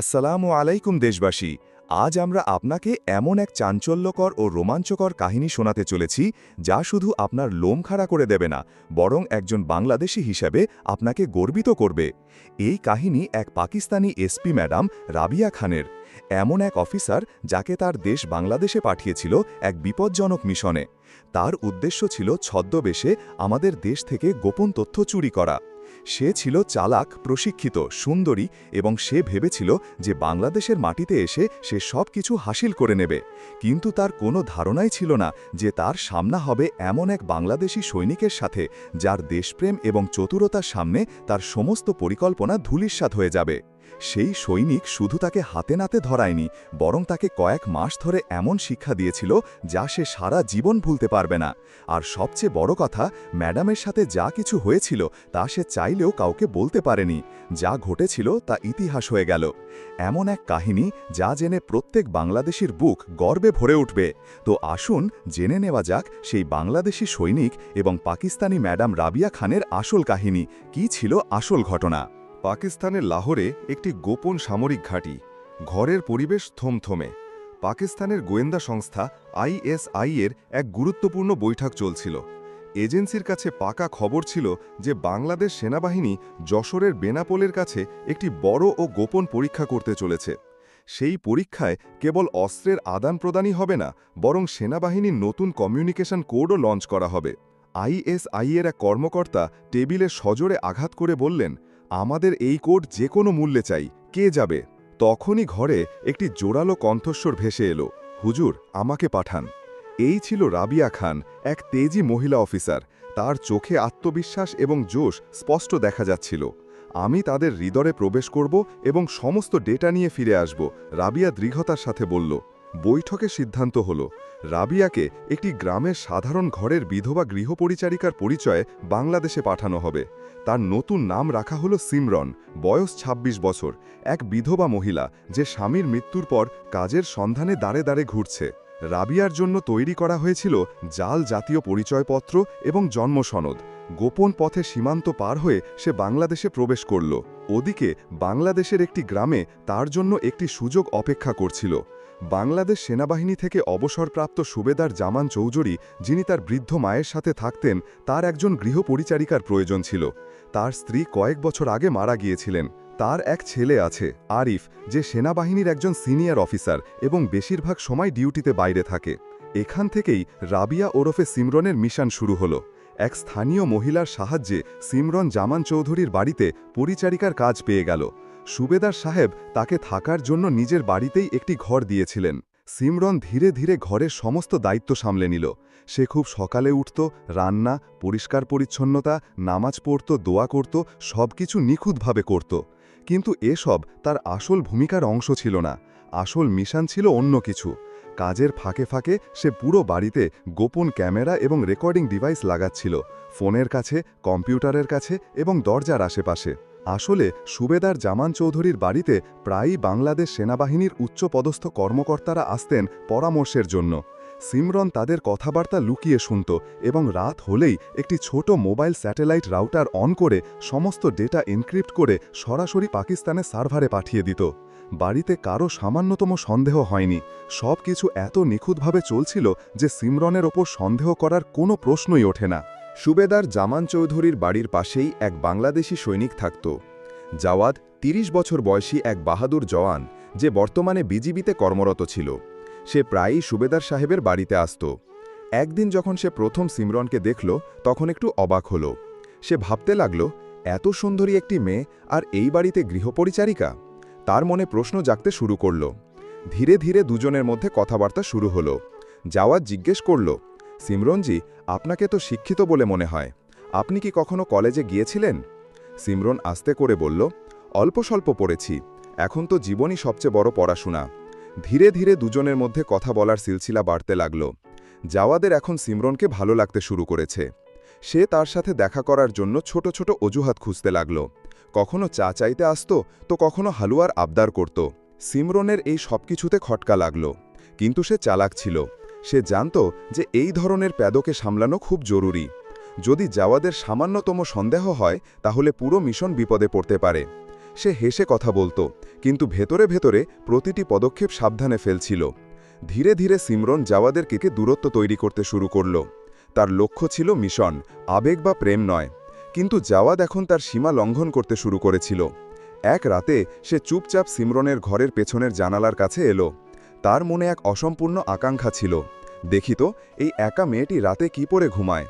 আসসালামু আলাইকুম দেশবাসী, আজ আমরা আপনাকে এমন এক চাঞ্চল্যকর ও রোমাঞ্চকর কাহিনী শোনাতে চলেছি, যা শুধু আপনার লোম খাড়া করে দেবে না, বরং একজন বাংলাদেশি হিসেবে আপনাকে গর্বিত করবে। এই কাহিনী এক পাকিস্তানি এসপি ম্যাডাম রাবিয়া খানের, এমন এক অফিসার যাকে তার দেশ বাংলাদেশে পাঠিয়েছিল এক বিপজ্জনক মিশনে। তার উদ্দেশ্য ছিল ছদ্মবেশে আমাদের দেশ থেকে গোপন তথ্য চুরি করা। সে ছিল চালাক, প্রশিক্ষিত, সুন্দরী এবং সে ভেবেছিল যে বাংলাদেশের মাটিতে এসে সে সব কিছু হাসিল করে নেবে। কিন্তু তার কোনো ধারণাই ছিল না যে তার সামনা হবে এমন এক বাংলাদেশি সৈনিকের সাথে যার দেশপ্রেম এবং চতুরতার সামনে তার সমস্ত পরিকল্পনা ধুলিস্বাদ হয়ে যাবে। সেই সৈনিক শুধু তাকে হাতে নাতে ধরায়নি, বরং তাকে কয়েক মাস ধরে এমন শিক্ষা দিয়েছিল যা সে সারা জীবন ভুলতে পারবে না। আর সবচেয়ে বড় কথা, ম্যাডামের সাথে যা কিছু হয়েছিল তা সে চাইলেও কাউকে বলতে পারেনি। যা ঘটেছিল তা ইতিহাস হয়ে গেল। এমন এক কাহিনী যা জেনে প্রত্যেক বাংলাদেশির বুক গর্বে ভরে উঠবে। তো আসুন জেনে নেওয়া যাক সেই বাংলাদেশি সৈনিক এবং পাকিস্তানি ম্যাডাম রাবিয়া খানের আসল কাহিনী, কি ছিল আসল ঘটনা। পাকিস্তানের লাহোরে একটি গোপন সামরিক ঘাঁটি। ঘরের পরিবেশ থমথমে। পাকিস্তানের গোয়েন্দা সংস্থা আইএসআই এর এক গুরুত্বপূর্ণ বৈঠক চলছিল। এজেন্সির কাছে পাকা খবর ছিল যে বাংলাদেশ সেনাবাহিনী যশোরের বেনাপোলের কাছে একটি বড় ও গোপন পরীক্ষা করতে চলেছে। সেই পরীক্ষায় কেবল অস্ত্রের আদান প্রদানই হবে না, বরং সেনাবাহিনীর নতুন কমিউনিকেশন কোডও লঞ্চ করা হবে। আইএসআইয়ের এক কর্মকর্তা টেবিলে সজোরে আঘাত করে বললেন আমাদের এই কোড যে কোনো মূল্যে চাই, কে যাবে? তখনই ঘরে একটি জোরালো কণ্ঠস্বর ভেসে এলো, হুজুর, আমাকে পাঠান। এই ছিল রাবিয়া খান, এক তেজি মহিলা অফিসার। তার চোখে আত্মবিশ্বাস এবং জোশ স্পষ্ট দেখা যাচ্ছিল। আমি তাদের হৃদয়ে প্রবেশ করব এবং সমস্ত ডেটা নিয়ে ফিরে আসব, রাবিয়া দৃঢ়তার সাথে বলল। বৈঠকে সিদ্ধান্ত হল। রাবিয়াকে একটি গ্রামের সাধারণ ঘরের বিধবা গৃহপরিচারিকার পরিচয়ে বাংলাদেশে পাঠানো হবে। তার নতুন নাম রাখা হলো সিমরন, বয়স ২৬ বছর, এক বিধবা মহিলা যে স্বামীর মৃত্যুর পর কাজের সন্ধানে দাঁড়ে দাঁড়ে ঘুরছে। রাবিয়ার জন্য তৈরি করা হয়েছিল জাল জাতীয় পরিচয়পত্র এবং জন্ম সনদ গোপন পথে সীমান্ত পার হয়ে সে বাংলাদেশে প্রবেশ করল। ওদিকে বাংলাদেশের একটি গ্রামে তার জন্য একটি সুযোগ অপেক্ষা করছিল। বাংলাদেশ সেনাবাহিনী থেকে অবসরপ্রাপ্ত সুবেদার জামান চৌধুরী, যিনি তার বৃদ্ধ মায়ের সাথে থাকতেন, তার একজন গৃহপরিচারিকার প্রয়োজন ছিল। তার স্ত্রী কয়েক বছর আগে মারা গিয়েছিলেন। তার এক ছেলে আছে, আরিফ, যে সেনাবাহিনীর একজন সিনিয়র অফিসার এবং বেশিরভাগ সময় ডিউটিতে বাইরে থাকে। এখান থেকেই রাবিয়া ওরফে সিমরনের মিশন শুরু হলো। এক স্থানীয় মহিলার সাহায্যে সিমরন জামান চৌধুরীর বাড়িতে পরিচারিকার কাজ পেয়ে গেল। সুবেদার সাহেব তাকে থাকার জন্য নিজের বাড়িতেই একটি ঘর দিয়েছিলেন। সিমরন ধীরে ধীরে ঘরের সমস্ত দায়িত্ব সামলে নিল। সে খুব সকালে উঠত, রান্না, পরিষ্কার পরিচ্ছন্নতা, নামাজ পড়ত, দোয়া করত সব কিছু নিখুঁতভাবে করত। কিন্তু এসব তার আসল ভূমিকার অংশ ছিল না। আসল মিশন ছিল অন্য কিছু। কাজের ফাঁকে ফাঁকে সে পুরো বাড়িতে গোপন ক্যামেরা এবং রেকর্ডিং ডিভাইস লাগাচ্ছিল। ফোনের কাছে, কম্পিউটারের কাছে এবং দরজার আশেপাশে। আসলে সুবেদার জামান চৌধুরীর বাড়িতে প্রায়ই বাংলাদেশ সেনাবাহিনীর উচ্চপদস্থ কর্মকর্তারা আসতেন পরামর্শের জন্য। সিমরন তাদের কথাবার্তা লুকিয়ে শুনত এবং রাত হলেই একটি ছোট মোবাইল স্যাটেলাইট রাউটার অন করে সমস্ত ডেটা এনক্রিপ্ট করে সরাসরি পাকিস্তানের সার্ভারে পাঠিয়ে দিত। বাড়িতে কারও সামান্যতম সন্দেহ হয়নি। সব কিছু এত নিখুঁতভাবে চলছিল যে সিমরনের ওপর সন্দেহ করার কোনো প্রশ্নই ওঠে না। সুবেদার জামান চৌধুরীর বাড়ির পাশেই এক বাংলাদেশি সৈনিক থাকত। জাওয়াদ ৩০ বছর বয়সী এক বাহাদুর জওয়ান যে বর্তমানে বিজিবিতে কর্মরত ছিল। সে প্রায়ই সুবেদার সাহেবের বাড়িতে আসত। একদিন যখন সে প্রথম সিমরনকে দেখল, তখন একটু অবাক হল। সে ভাবতে লাগল, এত সুন্দরী একটি মেয়ে, আর এই বাড়িতে গৃহপরিচারিকা? তার মনে প্রশ্ন জাগতে শুরু করল। ধীরে ধীরে দুজনের মধ্যে কথাবার্তা শুরু হল। জাওয়াদ জিজ্ঞেস করল সিমরনজি, আপনাকে তো শিক্ষিত বলে মনে হয়। আপনি কি কখনো কলেজে গিয়েছিলেন? সিমরন আস্তে করে বলল, অল্প স্বল্প পড়েছি। এখন তো জীবনই সবচেয়ে বড় পড়াশোনা। ধীরে ধীরে দুজনের মধ্যে কথা বলার সিলসিলা বাড়তে লাগল। জাওয়াদের এখন সিমরনকে ভালো লাগতে শুরু করেছে। সে তার সাথে দেখা করার জন্য ছোট ছোট অজুহাত খুঁজতে লাগল। কখনো চা চাইতে আসত, তো কখনো হালুয়ার আবদার করত। সিমরনের এই সবকিছুতে খটকা লাগল। কিন্তু সে চালাক ছিল। সে জানত যে এই ধরনের প্যাদকে সামলানো খুব জরুরি। যদি জাওয়াদের সামান্যতম সন্দেহ হয়, তাহলে পুরো মিশন বিপদে পড়তে পারে। সে হেসে কথা বলতো, কিন্তু ভেতরে ভেতরে প্রতিটি পদক্ষেপ সাবধানে ফেলছিল। ধীরে ধীরে সিমরন জাওয়াদের কেকে দূরত্ব তৈরি করতে শুরু করল। তার লক্ষ্য ছিল মিশন, আবেগ বা প্রেম নয়। কিন্তু জাওয়াদ এখন তার সীমা লঙ্ঘন করতে শুরু করেছিল। এক রাতে সে চুপচাপ সিমরনের ঘরের পেছনের জানালার কাছে এলো। তার মনে এক অসম্পূর্ণ আকাঙ্ক্ষা ছিল। দেখিত এই একা মেয়েটি রাতে কি পরে ঘুমায়?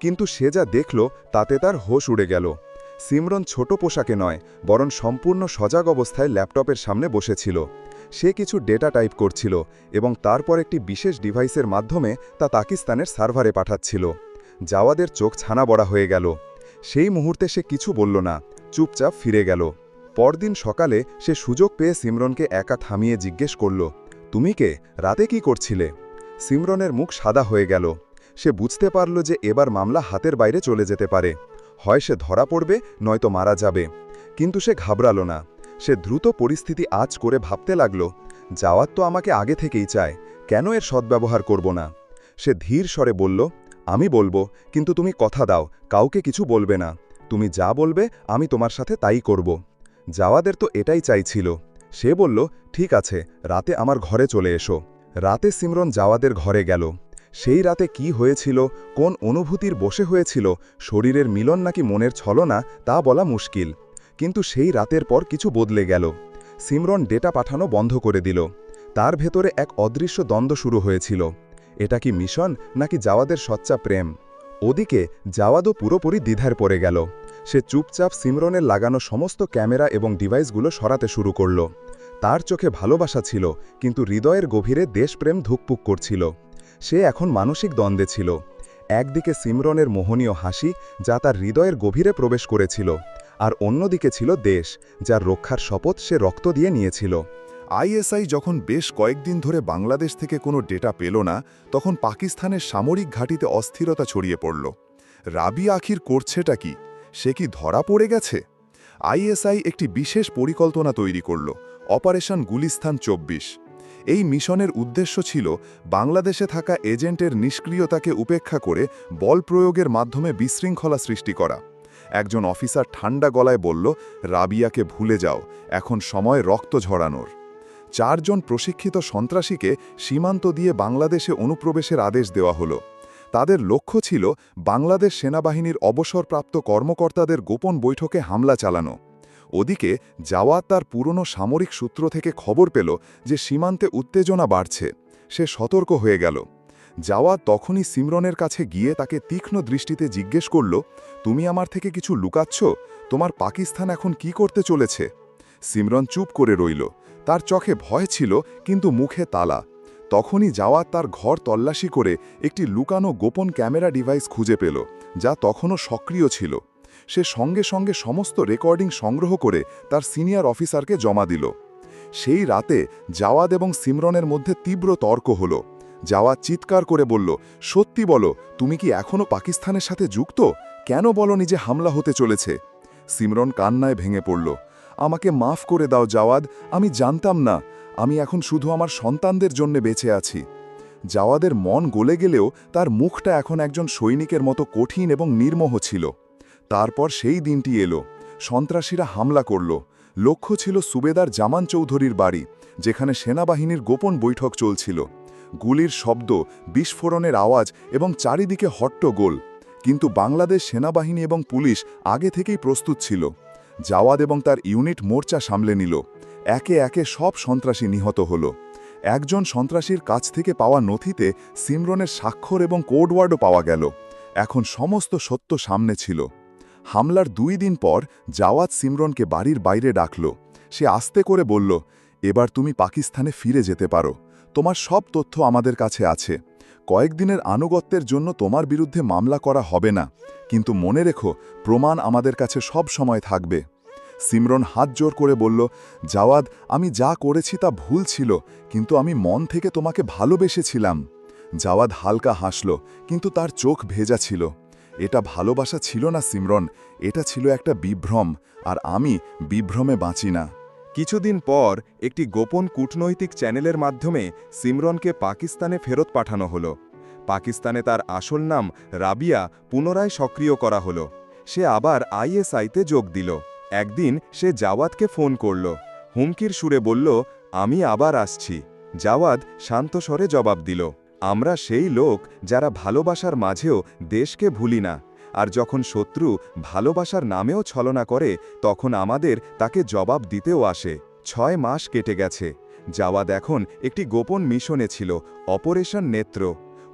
কিন্তু সে যা দেখল, তাতে তার হোশ উড়ে গেল। সিমরন ছোট পোশাকে নয়, বরং সম্পূর্ণ সজাগ অবস্থায় ল্যাপটপের সামনে বসেছিল। সে কিছু ডেটা টাইপ করছিল এবং তারপর একটি বিশেষ ডিভাইসের মাধ্যমে তা পাকিস্তানের সার্ভারে পাঠাচ্ছিল। জাওয়াদের চোখ ছানা বড়া হয়ে গেল। সেই মুহূর্তে সে কিছু বলল না, চুপচাপ ফিরে গেল। পরদিন সকালে সে সুযোগ পেয়ে সিমরনকে একা থামিয়ে জিজ্ঞেস করল তুমি কে? রাতে কি করছিলে? সিমরনের মুখ সাদা হয়ে গেল। সে বুঝতে পারল যে এবার মামলা হাতের বাইরে চলে যেতে পারে। হয় সে ধরা পড়বে, নয়তো মারা যাবে। কিন্তু সে ঘাবড়াল না। সে দ্রুত পরিস্থিতি আজ করে ভাবতে লাগল, যাওয়ার তো আমাকে আগে থেকেই চায়, কেন এর সদ্ব্যবহার করব না? সে ধীর স্বরে বলল, আমি বলব, কিন্তু তুমি কথা দাও, কাউকে কিছু বলবে না। তুমি যা বলবে, আমি তোমার সাথে তাই করব। যাওয়াদের তো এটাই চাইছিল। সে বলল, ঠিক আছে, রাতে আমার ঘরে চলে এসো। রাতে সিমরন জাওয়াদের ঘরে গেল। সেই রাতে কি হয়েছিল, কোন অনুভূতির বসে হয়েছিল, শরীরের মিলন নাকি মনের ছলনা, তা বলা মুশকিল। কিন্তু সেই রাতের পর কিছু বদলে গেল। সিমরন ডেটা পাঠানো বন্ধ করে দিল। তার ভেতরে এক অদৃশ্য দ্বন্দ্ব শুরু হয়েছিল। এটা কি মিশন, নাকি জাওয়াদের সচ্চা প্রেম? ওদিকে জাওয়াদও পুরোপুরি দ্বিধার পড়ে গেল। সে চুপচাপ সিমরনের লাগানো সমস্ত ক্যামেরা এবং ডিভাইসগুলো সরাতে শুরু করল। তার চোখে ভালোবাসা ছিল, কিন্তু হৃদয়ের গভীরে দেশপ্রেম ধুকপুক করছিল। সে এখন মানসিক দ্বন্দ্বে ছিল। একদিকে সিমরনের মোহনীয় হাসি, যা তার হৃদয়ের গভীরে প্রবেশ করেছিল, আর অন্যদিকে ছিল দেশ, যার রক্ষার শপথ সে রক্ত দিয়ে নিয়েছিল। আইএসআই যখন বেশ কয়েকদিন ধরে বাংলাদেশ থেকে কোনো ডেটা পেল না, তখন পাকিস্তানের সামরিক ঘাঁটিতে অস্থিরতা ছড়িয়ে পড়ল। রাবি আখির করছেটা কি? সে কি ধরা পড়ে গেছে? আইএসআই একটি বিশেষ পরিকল্পনা তৈরি করল, অপারেশন গুলিস্থান চব্বিশ। এই মিশনের উদ্দেশ্য ছিল বাংলাদেশে থাকা এজেন্টের নিষ্ক্রিয়তাকে উপেক্ষা করে বল প্রয়োগের মাধ্যমে বিশৃঙ্খলা সৃষ্টি করা। একজন অফিসার ঠান্ডা গলায় বলল, রাবিয়াকে ভুলে যাও, এখন সময় রক্ত ঝরানোর। চারজন প্রশিক্ষিত সন্ত্রাসীকে সীমান্ত দিয়ে বাংলাদেশে অনুপ্রবেশের আদেশ দেওয়া হলো। তাদের লক্ষ্য ছিল বাংলাদেশ সেনাবাহিনীর অবসরপ্রাপ্ত কর্মকর্তাদের গোপন বৈঠকে হামলা চালানো। ওদিকে জাওয়াত তার পুরনো সামরিক সূত্র থেকে খবর পেল যে সীমান্তে উত্তেজনা বাড়ছে। সে সতর্ক হয়ে গেল। জাওয়াত তখনই সিমরনের কাছে গিয়ে তাকে তীক্ষ্ণ দৃষ্টিতে জিজ্ঞেস করল, তুমি আমার থেকে কিছু লুকাচ্ছ? তোমার পাকিস্তান এখন কি করতে চলেছে? সিমরন চুপ করে রইল। তার চোখে ভয় ছিল, কিন্তু মুখে তালা। তখনই জাওয়াত তার ঘর তল্লাশি করে একটি লুকানো গোপন ক্যামেরা ডিভাইস খুঁজে পেল, যা তখনও সক্রিয় ছিল। সে সঙ্গে সঙ্গে সমস্ত রেকর্ডিং সংগ্রহ করে তার সিনিয়র অফিসারকে জমা দিল। সেই রাতে জাওয়াদ এবং সিমরনের মধ্যে তীব্র তর্ক হল। জাওয়াদ চিৎকার করে বলল, সত্যি বলো, তুমি কি এখনও পাকিস্তানের সাথে যুক্ত? কেন বলো নিজে হামলা হতে চলেছে? সিমরন কান্নায় ভেঙে পড়ল, আমাকে মাফ করে দাও জাওয়াদ আমি জানতাম না। আমি এখন শুধু আমার সন্তানদের জন্য বেঁচে আছি। জাওয়াদের মন গলে গেলেও তার মুখটা এখন একজন সৈনিকের মতো কঠিন এবং নির্মোহ ছিল। তারপর সেই দিনটি এলো। সন্ত্রাসীরা হামলা করল। লক্ষ্য ছিল সুবেদার জামান চৌধুরীর বাড়ি, যেখানে সেনাবাহিনীর গোপন বৈঠক চলছিল। গুলির শব্দ, বিস্ফোরণের আওয়াজ এবং চারিদিকে হট্টগোল কিন্তু বাংলাদেশ সেনাবাহিনী এবং পুলিশ আগে থেকেই প্রস্তুত ছিল। জাওয়াদ এবং তার ইউনিট মোর্চা সামলে নিল। একে একে সব সন্ত্রাসী নিহত হল। একজন সন্ত্রাসীর কাছ থেকে পাওয়া নথিতে সিমরনের স্বাক্ষর এবং কোডওয়ার্ডও পাওয়া গেল। এখন সমস্ত সত্য সামনে ছিল। হামলার দুই দিন পর জাওয়াত সিমরনকে বাড়ির বাইরে ডাকল। সে আস্তে করে বলল, এবার তুমি পাকিস্তানে ফিরে যেতে পারো। তোমার সব তথ্য আমাদের কাছে আছে। কয়েকদিনের আনুগত্যের জন্য তোমার বিরুদ্ধে মামলা করা হবে না। কিন্তু মনে রেখো, প্রমাণ আমাদের কাছে সব সময় থাকবে। সিমরন হাত জোর করে বলল, জাওয়াদ, আমি যা করেছি তা ভুল ছিল, কিন্তু আমি মন থেকে তোমাকে ভালোবেসেছিলাম। জাওয়াদ হালকা হাসল, কিন্তু তার চোখ ভেজা ছিল। এটা ভালোবাসা ছিল না, সিমরন, এটা ছিল একটা বিভ্রম, আর আমি বিভ্রমে বাঁচি না। কিছুদিন পর একটি গোপন কূটনৈতিক চ্যানেলের মাধ্যমে সিমরনকে পাকিস্তানে ফেরত পাঠানো হলো। পাকিস্তানে তার আসল নাম রাবিয়া পুনরায় সক্রিয় করা হলো। সে আবার আইএসআইতে যোগ দিল। একদিন সে জাওয়াদকে ফোন করল। হুমকির সুরে বলল, আমি আবার আসছি। জাওয়াদ শান্ত স্বরে জবাব দিল, আমরা সেই লোক যারা ভালোবাসার মাঝেও দেশকে ভুলি না, আর যখন শত্রু ভালোবাসার নামেও ছলনা করে, তখন আমাদের তাকে জবাব দিতেও আসে। ছয় মাস কেটে গেছে। জাওয়াদ এখন একটি গোপন মিশনে ছিল, অপারেশন নেত্র।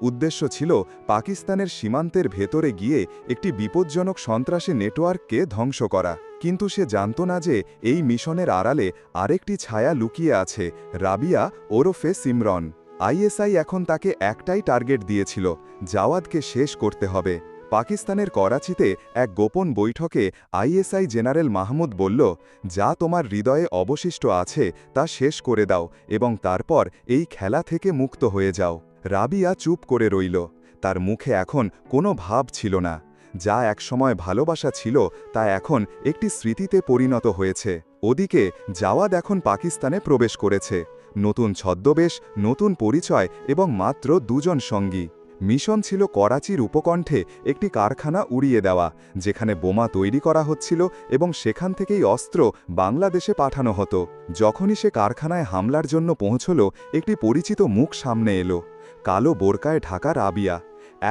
উদ্দেশ্য ছিল পাকিস্তানের সীমান্তের ভেতরে গিয়ে একটি বিপজ্জনক সন্ত্রাসী নেটওয়ার্ককে ধ্বংস করা। কিন্তু সে জানত না যে এই মিশনের আড়ালে আরেকটি ছায়া লুকিয়ে আছে, রাবিয়া ওরফে সিমরন। আইএসআই এখন তাকে একটাই টার্গেট দিয়েছিল, জাওয়াদকে শেষ করতে হবে। পাকিস্তানের করাচিতে এক গোপন বৈঠকে আইএসআই জেনারেল মাহমুদ বলল, যা তোমার হৃদয়ে অবশিষ্ট আছে, তা শেষ করে দাও এবং তারপর এই খেলা থেকে মুক্ত হয়ে যাও। রাবিয়া চুপ করে রইল। তার মুখে এখন কোনো ভাব ছিল না। যা একসময় ভালোবাসা ছিল, তা এখন একটি স্মৃতিতে পরিণত হয়েছে। ওদিকে জাওয়াদ এখন পাকিস্তানে প্রবেশ করেছে। নতুন ছদ্মবেশ, নতুন পরিচয় এবং মাত্র দুজন সঙ্গী। মিশন ছিল করাচির উপকণ্ঠে একটি কারখানা উড়িয়ে দেওয়া, যেখানে বোমা তৈরি করা হচ্ছিল এবং সেখান থেকেই অস্ত্র বাংলাদেশে পাঠানো হতো। যখনই সে কারখানায় হামলার জন্য পৌঁছল, একটি পরিচিত মুখ সামনে এলো, কালো বোরকায় ঢাকা রাবিয়া।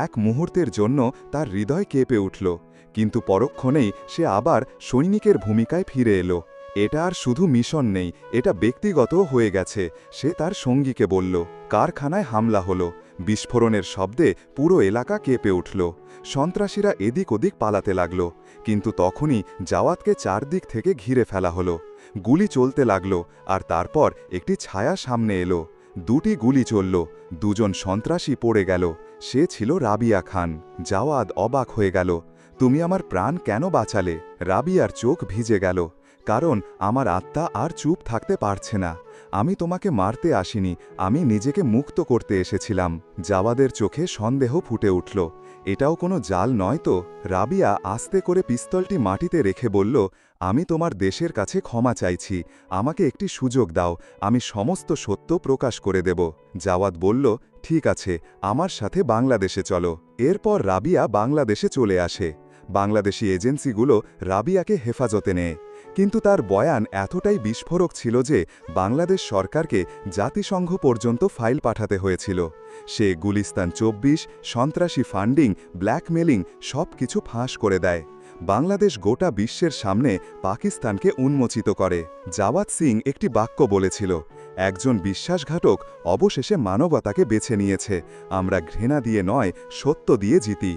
এক মুহূর্তের জন্য তার হৃদয় কেঁপে উঠল, কিন্তু পরক্ষণেই সে আবার সৈনিকের ভূমিকায় ফিরে এলো। এটা আর শুধু মিশন নেই, এটা ব্যক্তিগত হয়ে গেছে সে তার সঙ্গীকে বলল। কারখানায় হামলা হলো বিস্ফোরণের শব্দে পুরো এলাকা কেঁপে উঠল। সন্ত্রাসীরা এদিক ওদিক পালাতে লাগল, কিন্তু তখনই জাওয়াতকে চারদিক থেকে ঘিরে ফেলা হলো। গুলি চলতে লাগল, আর তারপর একটি ছায়া সামনে এলো। দুটি গুলি চলল, দুজন সন্ত্রাসী পড়ে গেল, সে ছিল রাবিয়া খান। জাওয়াদ অবাক হয়ে গেল, তুমি আমার প্রাণ কেন বাঁচালে? রাবিয়ার চোখ ভিজে গেল, কারণ আমার আত্মা আর চুপ থাকতে পারছে না। আমি তোমাকে মারতে আসিনি, আমি নিজেকে মুক্ত করতে এসেছিলাম। জাওয়াদের চোখে সন্দেহ ফুটে উঠল। এটাও কোনো জাল নয় তো? রাবিয়া আস্তে করে পিস্তলটি মাটিতে রেখে বলল, আমি তোমার দেশের কাছে ক্ষমা চাইছি। আমাকে একটি সুযোগ দাও, আমি সমস্ত সত্য প্রকাশ করে দেব। জাওয়াদ বলল, ঠিক আছে, আমার সাথে বাংলাদেশে চলো। এরপর রাবিয়া বাংলাদেশে চলে আসে। বাংলাদেশি এজেন্সিগুলো রাবিয়াকে হেফাজতে নেয়। কিন্তু তার বয়ান এতটাই বিস্ফোরক ছিল যে বাংলাদেশ সরকারকে জাতিসংঘ পর্যন্ত ফাইল পাঠাতে হয়েছিল। সে গুলিস্তান চব্বিশ, সন্ত্রাসী ফান্ডিং, ব্ল্যাকমেলিং সব কিছু ফাঁস করে দেয়। বাংলাদেশ গোটা বিশ্বের সামনে পাকিস্তানকে উন্মোচিত করে। জাওয়াত সিং একটি বাক্য বলেছিল, একজন বিশ্বাসঘাতক অবশেষে মানবতাকে বেছে নিয়েছে। আমরা ঘৃণা দিয়ে নয়, সত্য দিয়ে জিতি।